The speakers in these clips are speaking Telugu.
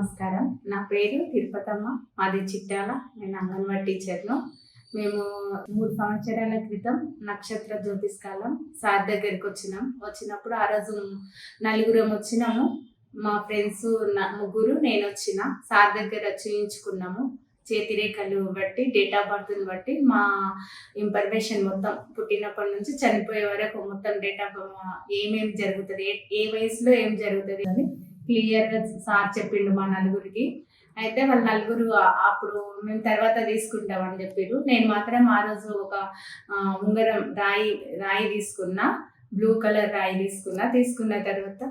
నమస్కారం. నా పేరు తిరుపతమ్మ. మాది చిట్టాల. నేను అంగన్వాడీ టీచర్ను. మేము మూడు సంవత్సరాల క్రితం నక్షత్ర జ్యోతిష్కాలం సార్ దగ్గరికి వచ్చినాం. వచ్చినప్పుడు ఆ రోజు నలుగురం వచ్చినాము. మా ఫ్రెండ్స్ ముగ్గురు నేను వచ్చిన. సార్ దగ్గర చూయించుకున్నాము. చేతిరేఖలు బట్టి డేట్ ఆఫ్ బర్త్ని బట్టి మా ఇన్ఫర్మేషన్ మొత్తం పుట్టినప్పటి నుంచి చనిపోయే వరకు మొత్తం డేట్ ఆఫ్ ఏమేమి జరుగుతుంది ఏ- ఏ వయసులో ఏం జరుగుతుంది అని క్లియర్గా సార్ చెప్పిండు మా నలుగురికి. అయితే వాళ్ళ నలుగురు అప్పుడు మేము తర్వాత తీసుకుంటామని చెప్పారు నేను మాత్రం ఆ రోజు ఒక ఉంగరం రాయి రాయి తీసుకున్నా బ్లూ కలర్ రాయి తీసుకున్నా. తీసుకున్న తర్వాత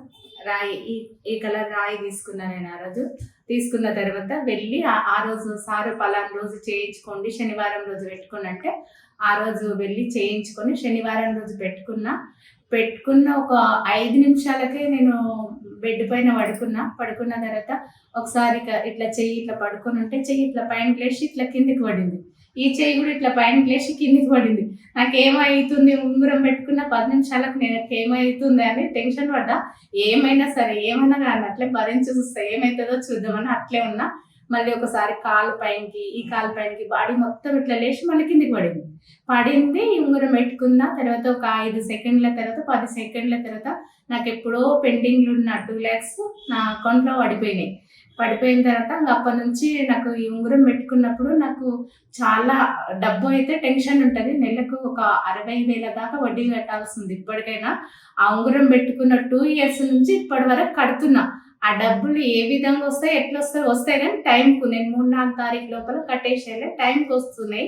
రాయి ఈ ఈ కలర్ రాయి తీసుకున్నా నేను ఆ రోజు. తీసుకున్న తర్వాత వెళ్ళి ఆ- ఆ రోజు సారు పలానా రోజు చేయించుకోండి శనివారం రోజు పెట్టుకుని అంటే ఆ రోజు వెళ్ళి చేయించుకొని శనివారం రోజు పెట్టుకున్నా. పెట్టుకున్న ఒక ఐదు నిమిషాలకే నేను బెడ్ పైన పడుకున్నా పడుకున్న తర్వాత ఒకసారి ఇట్లా చెయ్యి ఇట్లా పడుకొని ఉంటే చెయ్యి ఇట్లా పైన లేచి ఇట్లా కిందికి పడింది. ఈ చెయ్యి కూడా ఇట్లా పైన లేచి కిందికి పడింది. నాకు నాకేమవుతుంది ఉంగరం పెట్టుకున్న పది నిమిషాలకు నేను ఏమవుతుంది అని టెన్షన్ పడ్డా. ఏమైనా సరే ఏమైనా కానీ అట్లే భరించి చూస్తా. ఏమవుతుందో చూద్దామని అట్లే ఉన్నా. మళ్ళీ ఒకసారి కాలు పైనకి ఈ కాలు పైనకి బాడీ మొత్తం ఇట్లా లేచి మళ్ళీ కిందికి పడింది. పడింది ఈ ఉంగరం పెట్టుకున్న తర్వాత ఒక ఐదు సెకండ్ల తర్వాత పది సెకండ్ల తర్వాత నాకు ఎప్పుడో పెండింగ్లు ఉన్న టూ ల్యాక్స్ నా అకౌంట్లో పడిపోయినాయి. పడిపోయిన తర్వాత ఇంకా అప్పటి నుంచి నాకు ఈ ఉంగరం పెట్టుకున్నప్పుడు నాకు చాలా డబ్బు అయితే టెన్షన్ ఉంటుంది. నెలకు ఒక అరవై వేల దాకా వడ్డీ కట్టాల్సి ఉంది ఇప్పటికైనా. ఆ ఉంగరం పెట్టుకున్న టూ ఇయర్స్ నుంచి ఇప్పటి వరకు కడుతున్నా. ఆ డబ్బులు ఏ విధంగా వస్తాయి ఎట్లా వస్తాయి వస్తాయి కానీ టైంకు నేను మూడు నాలుగు తారీఖు లోపల కట్టేసేయాలి టైంకి వస్తున్నాయి.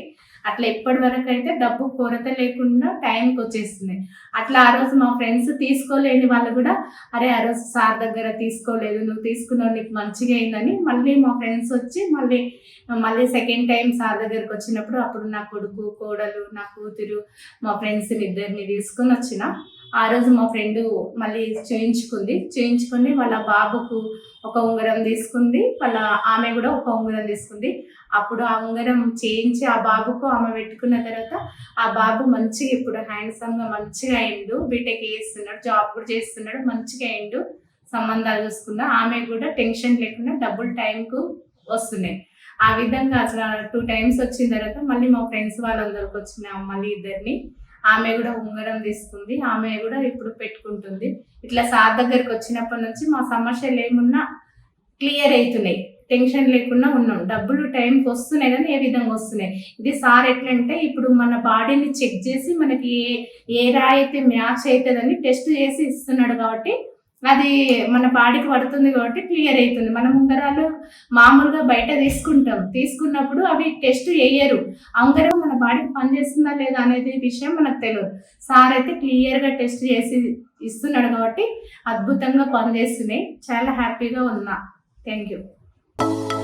అట్లా ఎప్పటి వరకు అయితే డబ్బు కొరత లేకుండా టైంకి వచ్చేస్తుంది. అట్లా ఆ రోజు మా ఫ్రెండ్స్ తీసుకోలేని వాళ్ళు కూడా అరే ఆ రోజు సార్ దగ్గర తీసుకోలేదు నువ్వు తీసుకున్నావు నీకు మంచిగా అయిందని మళ్ళీ మా ఫ్రెండ్స్ వచ్చి మళ్ళీ మళ్ళీ సెకండ్ టైం సార్ దగ్గరకు వచ్చినప్పుడు అప్పుడు నా కొడుకు కోడలు నా కూతురు మా ఫ్రెండ్స్ ఇద్దరిని తీసుకొని వచ్చిన. ఆ రోజు మా ఫ్రెండ్ మళ్ళీ చేయించుకుంది. చేయించుకుని వాళ్ళ బాబుకు ఒక ఉంగరం తీసుకుంది. వాళ్ళ ఆమె కూడా ఒక ఉంగరం తీసుకుంది. అప్పుడు ఆ ఉంగరం చేయించి ఆ బాబుకు ఆమె పెట్టుకున్న తర్వాత ఆ బాబు మంచిగా ఇప్పుడు హ్యాండ్సమ్గా మంచిగా అయిండు బీటెక్ చేస్తున్నాడు జాబ్ కూడా చేస్తున్నాడు మంచిగా అయిండు సంబంధాలు చూసుకున్నా. ఆమె కూడా టెన్షన్ లేకుండా డబ్బులు టైంకు వస్తున్నాయి. ఆ విధంగా అసలు టూ టైమ్స్ వచ్చిన తర్వాత మళ్ళీ మా ఫ్రెండ్స్ వాళ్ళందరికి వచ్చిన మళ్ళీ ఇద్దరిని. ఆమె కూడా ఉంగరం తీసుకుంది. ఆమె కూడా ఇప్పుడు పెట్టుకుంటుంది. ఇట్లా సార్ దగ్గరికి వచ్చినప్పటి నుంచి మా సమస్యలు ఏమున్నా క్లియర్ అవుతున్నాయి. టెన్షన్ లేకుండా ఉన్నాం. డబ్బులు టైంకి వస్తున్నాయి కానీ ఏ విధంగా వస్తున్నాయి? ఇది సార్ ఎట్లంటే ఇప్పుడు మన బాడీని చెక్ చేసి మనకి ఏ ఏ రాయి అయితే మ్యాచ్ అవుతుందని టెస్ట్ చేసి ఇస్తున్నాడు కాబట్టి అది మన బాడీకి పడుతుంది కాబట్టి క్లియర్ అవుతుంది. మనం ఉంగరాలు మామూలుగా బయట తీసుకుంటాం. తీసుకున్నప్పుడు అవి టెస్ట్ వేయరు ఉంగరం మన బాడీకి పనిచేస్తుందా లేదా అనేది విషయం మనకు తెలియదు. సార్ అయితే క్లియర్గా టెస్ట్ చేసి ఇస్తున్నాడు కాబట్టి అద్భుతంగా పనిచేస్తున్నాయి. చాలా హ్యాపీగా ఉన్నా. Thank you. Thank you.